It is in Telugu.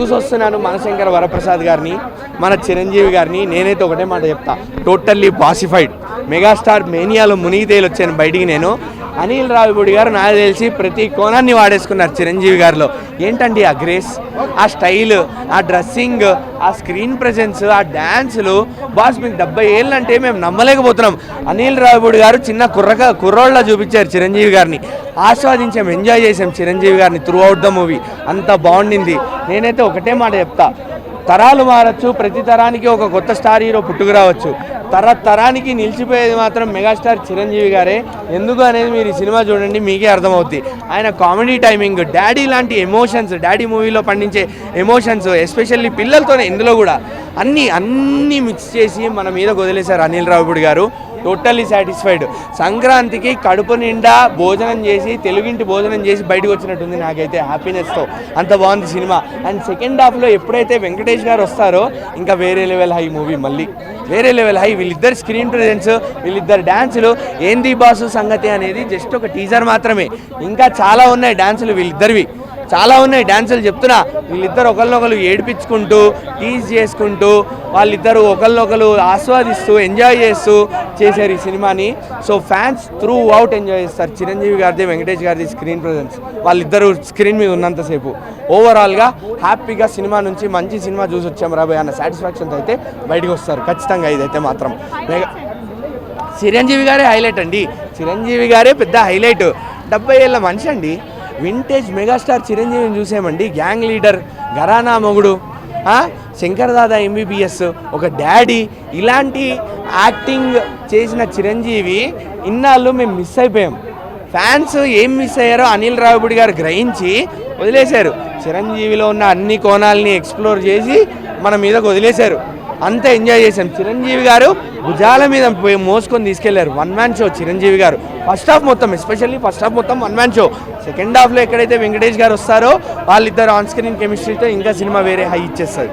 చూసి వస్తున్నాను మనశంకర వరప్రసాద్ గారిని మన చిరంజీవి గారిని. నేనైతే ఒకటే మాట చెప్తా. టోటల్లీ పాసిఫైడ్ మెగాస్టార్ మేనియాలో మునిగి తేలి వచ్చాను బయటికి నేను. అనిల్ రావిపూడి గారు నాకు తెలిసి ప్రతి కోణాన్ని వాడేసుకున్నారు చిరంజీవి గారిలో. ఏంటండి ఆ గ్రేస్ ఆ స్టైల్ ఆ డ్రెస్సింగ్ ఆ స్క్రీన్ ప్రెజెన్స్ ఆ డ్యాన్సులు బాస్ మీకు డెబ్బై ఏళ్ళు అంటే మేము నమ్మలేకపోతున్నాం. అనిల్ రావిపూడి గారు చిన్న కుర్రగా కుర్రోళ్ళ చూపించారు చిరంజీవి గారిని. ఆస్వాదించాం ఎంజాయ్ చేసాం చిరంజీవి గారిని త్రూ అవుట్ ద మూవీ అంత బాగుండింది. నేనైతే ఒకటే మాట చెప్తా. తరాలు మారచ్చు ప్రతి తరానికి ఒక కొత్త స్టార్ హీరో పుట్టుకురావచ్చు. తరతరానికి నిలిచిపోయేది మాత్రం మెగాస్టార్ చిరంజీవి గారే. ఎందుకు అనేది మీరు ఈ సినిమా చూడండి మీకే అర్థమవుద్ది. ఆయన కామెడీ టైమింగ్ డాడీ లాంటి ఎమోషన్స్ డాడీ మూవీలో పండించే ఎమోషన్స్ ఎస్పెషల్లీ పిల్లలతోనే ఇందులో కూడా అన్నీ అన్నీ మిక్స్ చేసి మన మీద వదిలేశారు అనిల్ రావుపూడి గారు. Totally satisfied. సంక్రాంతికి కడుపు నిండా భోజనం చేసి తెలుగింటి భోజనం చేసి బయటకు వచ్చినట్టుంది నాకైతే హ్యాపీనెస్తో అంత బాగుంది సినిమా. అండ్ సెకండ్ హాఫ్లో ఎప్పుడైతే వెంకటేష్ గారు వస్తారో ఇంకా వేరే లెవెల్ హై మూవీ మళ్ళీ. వేరే లెవెల్ హై వీళ్ళిద్దరు స్క్రీన్ ప్రెజెన్స్ వీళ్ళిద్దరు డ్యాన్సులు ఏంది బాసు సంగతి అనేది జస్ట్ ఒక టీజర్ మాత్రమే. ఇంకా చాలా ఉన్నాయి డ్యాన్సులు వీళ్ళిద్దరివి. చాలా ఉన్నాయి డ్యాన్సులు చెప్తున్నా. వీళ్ళిద్దరు ఒకరినొకరు ఏడిపించుకుంటూ టీజ్ చేసుకుంటూ వాళ్ళిద్దరూ ఒకరినొకరు ఆస్వాదిస్తూ ఎంజాయ్ చేస్తూ చేశారు ఈ సినిమాని. So fans throughout enjoy చేస్తారు. చిరంజీవి గారిది వెంకటేష్ గారిది స్క్రీన్ ప్రజెన్స్ వాళ్ళిద్దరూ స్క్రీన్ మీద ఉన్నంతసేపు. ఓవరాల్గా హ్యాపీగా సినిమా నుంచి మంచి సినిమా చూసి వచ్చాం రాబోయే అన్న సాటిస్ఫాక్షన్తో అయితే బయటకు వస్తారు. ఖచ్చితంగా ఇదైతే మాత్రం. చిరంజీవి గారే హైలైట్ అండి. చిరంజీవి గారే పెద్ద హైలైట్ డెబ్బై ఏళ్ళ మనిషి అండి. వింటేజ్ మెగాస్టార్ చిరంజీవిని చూసామండి. గ్యాంగ్ లీడర్ గరానా మొగుడు ఆ, శంకర్ దాదా ఎంబీబీఎస్ ఒక డాడీ ఇలాంటి యాక్టింగ్ చేసిన చిరంజీవి ఇన్నాళ్ళు మేము మిస్ అయిపోయాం. ఫ్యాన్స్ ఏం మిస్ అయ్యారో అనిల్ రావుపూడి గారు గ్రహించి వదిలేశారు. చిరంజీవిలో ఉన్న అన్ని కోణాలని ఎక్స్ప్లోర్ చేసి మన మీదకు వదిలేశారు. అంతా ఎంజాయ్ చేశాం. చిరంజీవి గారు భుజాల మీద పోయి మోసుకొని తీసుకెళ్ళారు. One man show Chiranjeevi garu. First half మొత్తం ఎస్పెషల్లీ ఫస్ట్ హాఫ్ మొత్తం వన్ మ్యాన్ షో సెకండ్ హాఫ్లో ఎక్కడైతే వెంకటేష్ గారు వస్తారో వాళ్ళిద్దరు ఆన్ స్క్రీన్ కెమిస్ట్రీతో ఇంకా సినిమా వేరే హై ఇచ్చేస్తుంది